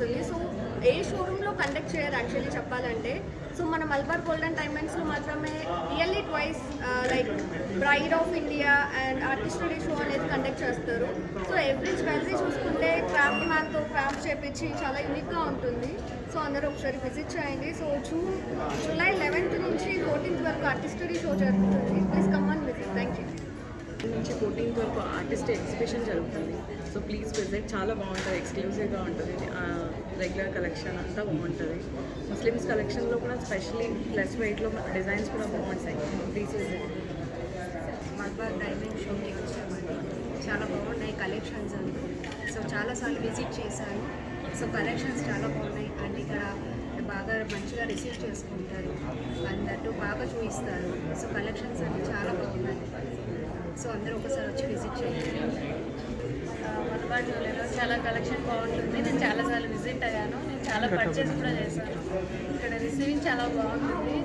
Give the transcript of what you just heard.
జరుగుతుంది సో ఏ షోరూంలో కండక్ట్ చేయరు యాక్చువల్లీ చెప్పాలంటే. సో మన మల్బార్ గోల్డెన్ డైమండ్స్లో మాత్రమే yearly twice like bride of India and artistry show అనేది కండక్ట్ చేస్తారు. సో ఎవ్రీ జ్యువెలరీ చూసుకుంటే క్రాఫ్ట్ మ్యాన్తో క్రాఫ్ట్ చేపించి చాలా యూనిక్గా ఉంటుంది. సో అందరూ ఒకసారి విజిట్ చేయండి. సో జూన్ జూలై లెవెన్త్ నుంచి ఫోర్టీన్త్ వరకు ఆర్టిస్టరీ షో జరుగుతుంది please come and visit thank you నుంచి ఫోర్టీన్త్ వరకు ఆర్టిస్ట్ ఎగ్జిబిషన్ జరుగుతుంది. సో ప్లీజ్ విజిట్ చాలా బాగుంటుంది. ఎక్స్క్లూజివ్గా ఉంటుంది. రెగ్యులర్ కలెక్షన్ అంతా బాగుంటుంది. ముస్లిమ్స్ కలెక్షన్లో కూడా స్పెషల్లీ ప్లస్ వెయిట్లో డిజైన్స్ కూడా బాగుంటాయి. ప్లీజ్ విజిట్ మల్బార్ డైమండ్ షోకి వచ్చామండి. చాలా బాగున్నాయి కలెక్షన్స్ అంతా సో చాలాసార్లు విజిట్ చేశాను. సో కలెక్షన్స్ చాలా బాగున్నాయి. అండ్ ఇక్కడ బాగా మంచిగా రిసీవ్ చేసుకుంటారు. అందట్టు బాగా చూపిస్తారు. సో కలెక్షన్స్ అన్నీ చాలా బాగున్నాయి. సో అందరూ ఒకసారి వచ్చి విజిట్ చేయండి. మలబార్ జ్యువెలరీలో చాలా కలెక్షన్ బాగుంటుంది. నేను చాలాసార్లు విజిట్ అయ్యాను. నేను చాలా పర్చేస్ కూడా చేశాను. ఇక్కడ రిసీవింగ్ చాలా బాగుంటుంది.